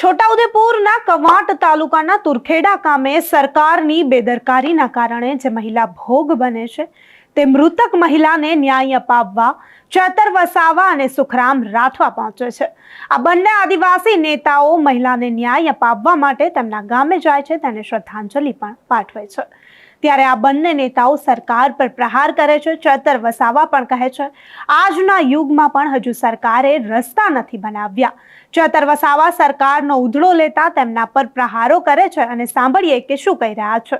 છોટાઉદેપુરના કવાંટ તાલુકાના તુરખેડા ગામે સરકારની બેદરકારીના કારણે જે મહિલા ભોગ બને છે, તે મૃતક મહિલાને ન્યાય અપાવવા, ચેતર વસાવા અને સુખરામ રાઠવા પહોંચે છે. આ બંને આદિવાસી નેતાઓ મહિલાને ન્યાય અપાવવા માટે તેમના ગામે જાય છે, તેને શ્રદ્ધાંજલિ પણ પાઠવે છે. ત્યારે આ બંને નેતાઓ સરકાર પર પ્રહાર કરે છે ચેતર વસાવા પણ કહે છે. આજના યુગમાં પણ હજુ સરકારે રસ્તા નથી બનાવ્યા. ચેતર વસાવા સરકારનો ઉધડો લેતા તેમના પર પ્રહારો કરે છે અને સાંભળીએ કે શું કહી રહ્યા છે.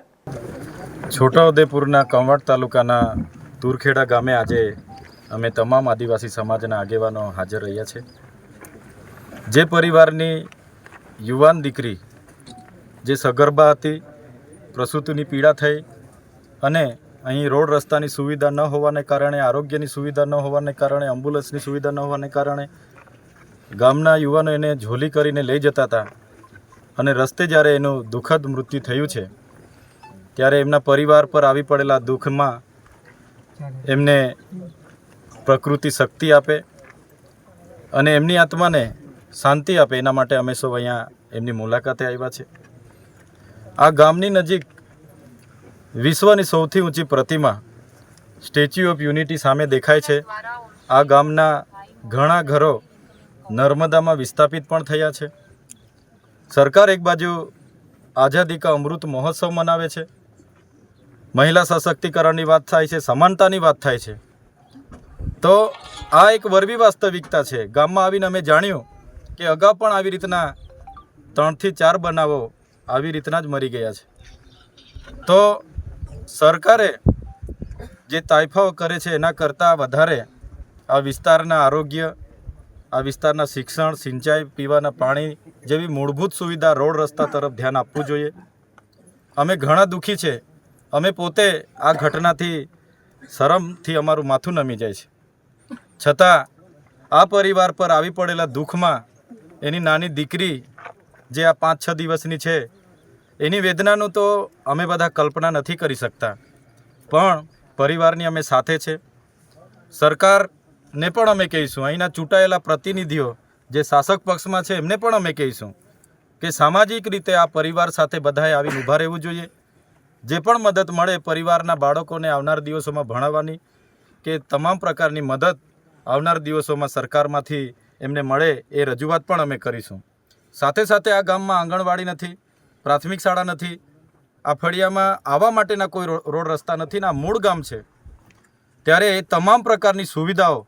છોટાઉદેપુરના કંવટ તાલુકાના તુરખેડા ગામે આજે અમે તમામ આદિવાસી સમાજના આગેવાનો હાજર રહ્યા છે. જે પરિવારની યુવાન દીકરી જે સગર્ભા હતી, પ્રસૂતિની પીડા થઈ અને અહીં રોડ રસ્તાની સુવિધા ન હોવાને કારણે, આરોગ્યની સુવિધા ન હોવાને કારણે એમ્બ્યુલન્સની સુવિધા ન હોવાને કારણે ગામના યુવાનો એને ઝોલી કરીને લઈ જતા હતા. અને રસ્તે જ્યારે એનું દુઃખદ મૃત્યુ થયું છે, ત્યારે એમના પરિવાર પર આવી પડેલા દુઃખમાં એમને પ્રકૃતિ શક્તિ આપે અને એમની આત્માને શાંતિ આપે. એના માટે અમે સૌ અહીંયા એમની મુલાકાતે આવ્યા છે. આ ગામની નજીક વિશ્વની સૌથી ઊંચી પ્રતિમા, સ્ટેચ્યુ ઓફ યુનિટી સામે દેખાય છે. આ ગામના ઘણા ઘરો નર્મદામાં વિસ્થાપિત પણ થયા છે. સરકાર એક બાજુ આઝાદી કા અમૃત મહોત્સવ મનાવે છે. મહિલા સશક્તિકરણની વાત થાય છે, સમાનતાની વાત થાય છે. તો આ એક વરવી વાસ્તવિકતા છે. ગામમાં આવીને અમે જાણ્યું કે અગાઉ પણ આવી રીતના ત્રણથી ચાર બનાવો આવી રીતના જ મરી ગયા છે. તો સરકારે જે તાઇફાઓ કરે છે એના કરતાં વધારે આ વિસ્તારના આરોગ્ય, આ વિસ્તારના શિક્ષણ, સિંચાઈ, પીવાના પાણી જેવી મૂળભૂત સુવિધા રોડ રસ્તા તરફ ધ્યાન આપવું જોઈએ. અમે ઘણા દુઃખી છે. અમે પોતે આ ઘટનાથી શરમથી અમારું માથું નમી જાય છે. છતાં આ પરિવાર પર આવી પડેલા દુઃખમાં એની નાની દીકરી જે આ પાંચ છ દિવસની છે એની વેદનાનું તો અમે બધા કલ્પના નથી કરી શકતા. પણ પરિવારની અમે સાથે છે. સરકારને પણ અમે કહીશું. અહીંના ચૂંટાયેલા પ્રતિનિધિઓ જે શાસક પક્ષમાં છે, એમને પણ અમે કહીશું કે સામાજિક રીતે આ પરિવાર સાથે બધાએ આવીને ઊભા રહેવું જોઈએ. જે પણ મદદ મળે પરિવારના બાળકોને આવનાર દિવસોમાં ભણાવવાની, કે તમામ પ્રકારની મદદ આવનાર દિવસોમાં સરકારમાંથી એમને મળે એ રજૂઆત પણ અમે કરીશું. સાથે સાથે આ ગામમાં આંગણવાડી નથી. પ્રાથમિક શાળા નથી. આ ફળિયામાં આવવા માટેના કોઈ રોડ રસ્તા નથી ને આ મૂળ ગામ છે. ત્યારે એ તમામ પ્રકારની સુવિધાઓ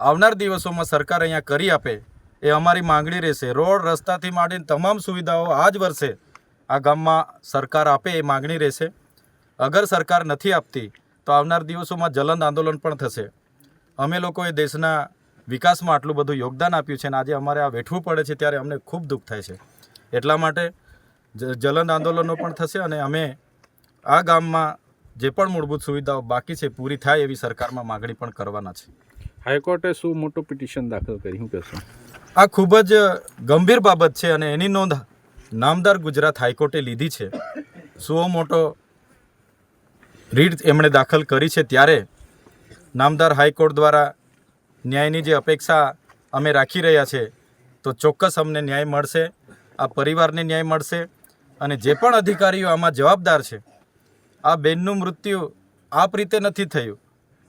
આવનાર દિવસોમાં સરકાર અહીંયા કરી આપે એ અમારી માંગણી રહેશે. રોડ રસ્તાથી માંડીને તમામ સુવિધાઓ આ જ વર્ષે આ ગામમાં સરકાર આપે એ માંગણી રહેશે. અગર સરકાર નથી આપતી તો આવનાર દિવસોમાં જલંદ આંદોલન પણ થશે. અમે લોકોએ દેશના વિકાસમાં આટલું બધું યોગદાન આપ્યું છે અને આજે અમારે આ વેઠવું પડે છે ત્યારે અમને ખૂબ દુઃખ થાય છે. એટલા માટે જ- જલંદ આંદોલનો પણ થશે અને અમે આ ગામમાં જે પણ મૂળભૂત સુવિધાઓ બાકી છે પૂરી થાય એવી સરકારમાં માગણી પણ કરવાના છે. હાઈકોર્ટે શું મોટું પિટિશન દાખલ કરી? હું કહેશો? આ ખૂબ જ ગંભીર બાબત છે અને એની નોંધ નામદાર ગુજરાત હાઈકોર્ટે લીધી છે. સુઓ મોટો રીટ એમણે દાખલ કરી છે ત્યારે નામદાર હાઈકોર્ટ દ્વારા ન્યાયની જે અપેક્ષા અમે રાખી રહ્યા છે તો ચોક્કસ અમને ન્યાય મળશે આ પરિવારને ન્યાય મળશે અને જે પણ અધિકારીઓ આમાં જવાબદાર છે આ બેનનું મૃત્યુ આપ રીતે નથી થયું.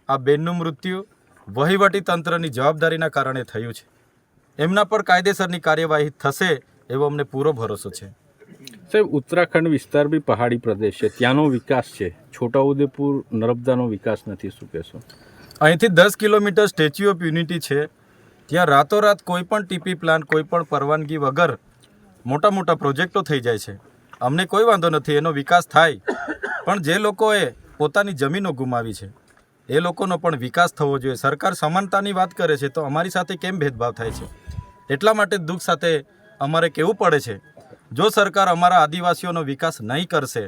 આ બેનનું મૃત્યુ વહીવટી તંત્રની જવાબદારીના કારણે થયું છે. એમના પર કાયદેસરની કાર્યવાહી થશે એવો અમને પૂરો ભરોસો છે. સાહેબ ઉત્તરાખંડ વિસ્તાર બી પહાડી પ્રદેશ છે. ત્યાંનો વિકાસ છે. છોટાઉદેપુર નર્મદાનો વિકાસ નથી. શું કહેશો? અહીંથી દસ કિલોમીટર સ્ટેચ્યુ ઓફ યુનિટી છે. ત્યાં રાતોરાત કોઈ પણ ટીપી પ્લાન કોઈ પણ પરવાનગી વગર મોટા મોટા પ્રોજેક્ટો થઈ જાય છે. અમને કોઈ વાંધો નથી, એનો વિકાસ થાય. પણ જે લોકોએ પોતાની જમીનો ગુમાવી છે, એ લોકોનો પણ વિકાસ થવો જોઈએ. સરકાર સમાનતાની વાત કરે છે, તો અમારી સાથે કેમ ભેદભાવ થાય છે? એટલા માટે દુઃખ સાથે અમારે કહેવું પડે છે, જો સરકાર અમારા આદિવાસીઓનો વિકાસ નહીં કરશે,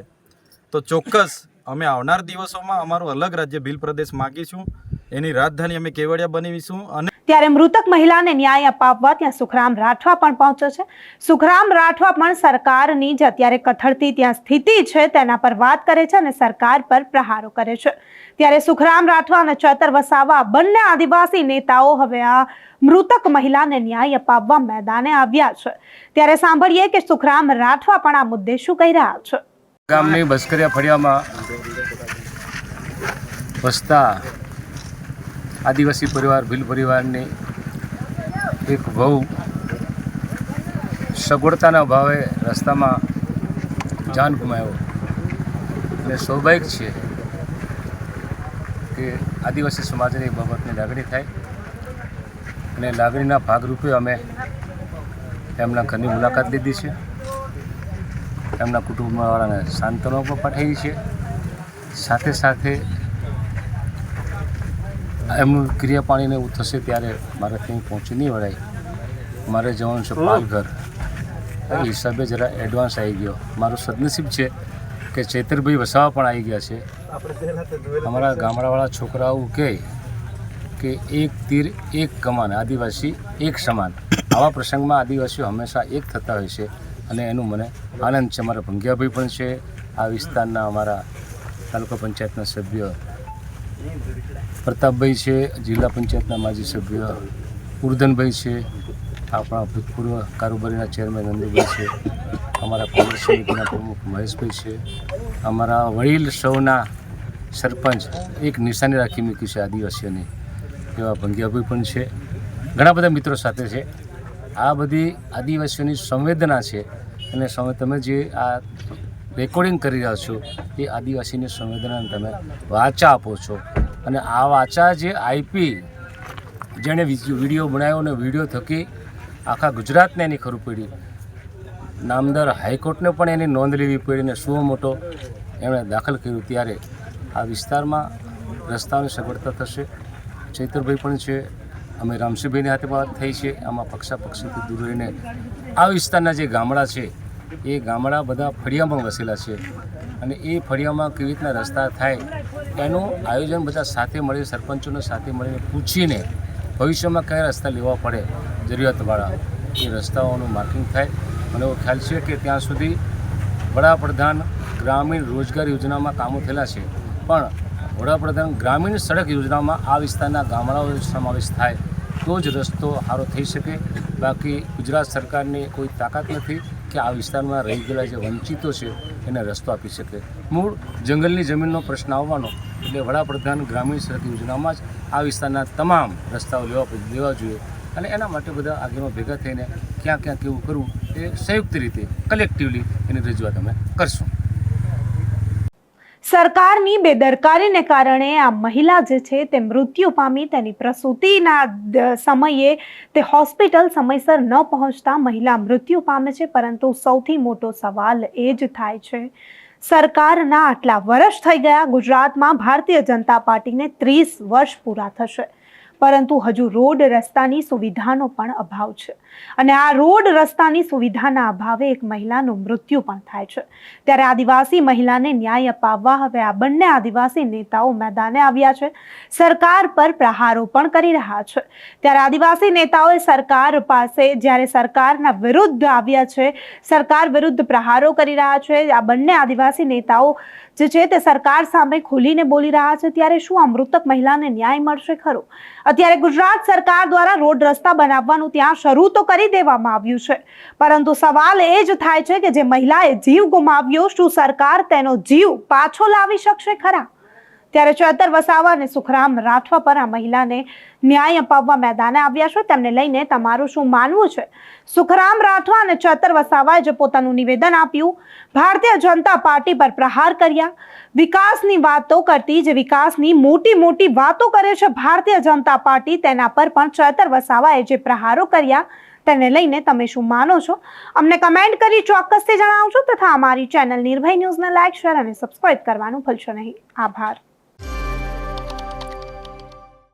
તો ચોક્કસ અમે આવનાર દિવસોમાં અમારું અલગ રાજ્ય ભીલ પ્રદેશ માગીશું. એની રાજધાની અમે કેવડિયા બનાવીશું અને ત્યારે મૃતક મહિલાને ન્યાય અપાવવા ત્યાં સુખરામ રાઠવા પણ પહોંચે છે. સુખરામ રાઠવા પણ સરકારની જે અત્યારે કથળતી ત્યાં સ્થિતિ છે, તેના પર વાત કરે છે અને સરકાર પર પ્રહારો કરે છે. ત્યારે સુખરામ રાઠવા અને ચેતર વસાવા બંને આદિવાસી નેતાઓ હવે આ મૃતક મહિલાને ન્યાય અપાવવા મેદાને આવ્યા છે. ત્યારે સાંભળીએ કે સુખરામ રાઠવા પણ આ મુદ્દે શું કહી રહ્યા છે. ગામની બસ્કરિયા ફળિયામાં વસતા આદિવાસી પરિવાર, ભીલ પરિવારની એક વહુ સગવડતાના અભાવે રસ્તામાં જાન ગુમાવ્યો. અને સ્વાભાવિક છે કે આદિવાસી સમાજની એ બાબતની લાગણી થાય અને લાગણીના ભાગરૂપે અમે એમના ઘરની મુલાકાત લીધી છે. એમના કુટુંબવાળાને સાંત્વનો પણ પાઠવી છે. સાથે સાથે એમનું ક્રિયા પાણીને એવું થશે ત્યારે મારે ત્યાં પહોંચી નહીં વળાય. મારે જવાનું છે પાલઘર. એ હિસાબે જરા એડવાન્સ આવી ગયો. મારું સદનસીબ છે કે ચેતરભાઈ વસાવા પણ આવી ગયા છે. અમારા ગામડાવાળા છોકરાઓ કહે કે એક તીર એક કમાન આદિવાસી એક સમાન. આવા પ્રસંગમાં આદિવાસીઓ હંમેશા એક થતા હોય છે અને એનું મને આનંદ છે. અમારા ભંગિયાભાઈ પણ છે. આ વિસ્તારના અમારા તાલુકા પંચાયતના સભ્ય પ્રતાપભાઈ છે, જિલ્લા પંચાયતના માજી સભ્ય ઉર્ધનભાઈ છે, આપણા ભૂતપૂર્વ કારોબારીના ચેરમેન નંદુભાઈ છે, અમારા કોંગ્રેસ સમિતિના પ્રમુખ મહેશભાઈ છે, અમારા વડીલ સૌના સરપંચ એક નિશાની રાખી મૂકી છે આદિવાસીઓની, એવા ભંગિયાભાઈ પણ છે, ઘણા બધા મિત્રો સાથે છે. આ બધી આદિવાસીઓની સંવેદના છે અને તમે જે આ રેકોર્ડિંગ કરી રહ્યા છો એ આદિવાસીની સંવેદનાને તમે વાચા આપો છો. અને આ વાચા જે આઈપી જેણે વીડિયો બનાવ્યો અને વીડિયો થકી આખા ગુજરાતને એની ખરું પડી. નામદાર હાઈકોર્ટને પણ એની નોંધ લેવી પડી અને શું મોટો એમણે દાખલ કર્યું. ત્યારે આ વિસ્તારમાં રસ્તાઓની સગવડતા થશે. ચૈતરભાઈ પણ છે. અમે રામસિંહભાઈની હાથે વાત થઈ છે. આમાં પક્ષાપક્ષીથી દૂર રહીને આ વિસ્તારના જે ગામડા છે એ ગામડા બધા ફળિયામાં વસેલા છે. અને એ ફળિયામાં કેવી રીતના રસ્તા થાય, એનું આયોજન બધા સાથે મળી સરપંચોને સાથે મળીને પૂછીને ભવિષ્યમાં કયા રસ્તા લેવા પડે જરૂરિયાતવાળા, એ રસ્તાઓનું માર્કિંગ થાય. મને એવો ખ્યાલ છે કે ત્યાં સુધી વડાપ્રધાન ગ્રામીણ રોજગાર યોજનામાં કામો થયેલા છે. પણ વડાપ્રધાન ગ્રામીણ સડક યોજનામાં આ વિસ્તારના ગામડાઓનો સમાવેશ થાય, તો જ રસ્તો સારો થઈ શકે. બાકી ગુજરાત સરકારની કોઈ તાકાત નથી. કે આ વિસ્તારમાં રહી ગયેલા જે વંચિતો છે, એને રસ્તો આપી શકે. મૂળ જંગલની જમીનનો પ્રશ્ન આવવાનો, એટલે વડાપ્રધાન ગ્રામીણ સડક યોજનામાં જ આ વિસ્તારના તમામ રસ્તાઓ લેવા લેવા જોઈએ. અને એના માટે બધા આગેવાનો ભેગા થઈને ક્યાં ક્યાં કેવું કરવું, એ સંયુક્ત રીતે કલેક્ટિવલી એની રજૂઆત અમે કરશું. સરકારની બેદરકારીને કારણે આ મહિલા જે છે તે મૃત્યુ પામી તેની પ્રસૂતિના સમયે તે હોસ્પિટલ સમયસર ન પહોંચતા મહિલા મૃત્યુ પામે છે, પરંતુ સૌથી મોટો સવાલ એ જ થાય છે. સરકારના આટલા વર્ષ થઈ ગયા, ગુજરાતમાં ભારતીય જનતા પાર્ટીને ત્રીસ વર્ષ પૂરા થશે. પરંતુ હજુ રોડ રસ્તાની સુવિધાનો પણ અભાવ છે. અને આ રોડ રસ્તાની સુવિધાના અભાવે એક મહિલાનું મૃત્યુ પણ થાય છે. ત્યારે આદિવાસી મહિલાને ન્યાય અપાવવા હવે આ બંને આદિવાસી નેતાઓ મેદાને આવ્યા છે. સરકાર પર પ્રહારો પણ કરી રહ્યા છે. ત્યારે આદિવાસી નેતાઓએ સરકાર પાસે જ્યારે સરકારના વિરુદ્ધ આવ્યા છે, સરકાર વિરુદ્ધ પ્રહારો કરી રહ્યા છે. આ બંને આદિવાસી નેતાઓ જે છે તે સરકાર સામે ખુલીને બોલી રહ્યા છે, ત્યારે શું આ મૃતક મહિલાને ન્યાય મળશે ખરો? અત્યારે ગુજરાત સરકાર દ્વારા રોડ રસ્તા બનાવવાનું ત્યાં શરૂ તો કરી દેવામાં આવ્યું છે, પરંતુ સવાલ એ જ થાય છે કે જે મહિલાએ જીવ ગુમાવ્યો, શું સરકાર તેનો જીવ પાછો લાવી શકશે ખરા? ત્યારે ચેતર વસાવા અને સુખરામ રાઠવા પર આ મહિલાને ન્યાય અપાવવા મેદાને આવ્યા છો, તેમને લઈને તમારું શું માનવું છે? સુખરામ રાઠવા અને ચેતર વસાવાએ જે પોતાનું નિવેદન આપ્યું, ભારતીય જનતા પાર્ટી પર પ્રહાર કર્યા. વિકાસની વાતો કરતી જે વિકાસની મોટી મોટી વાતો કરે છે ભારતીય જનતા પાર્ટી, તેના પર પણ ચેતર વસાવાએ જે પ્રહારો કર્યા, તેને લઈને તમે શું માનો છો? અમને કમેન્ટ કરી ચોક્કસથી જણાવજો તથા અમારી ચેનલ નિર્ભય ન્યૂઝને લાઇક શેર અને સબસ્ક્રાઇબ કરવાનું ભૂલશો નહીં. આભાર.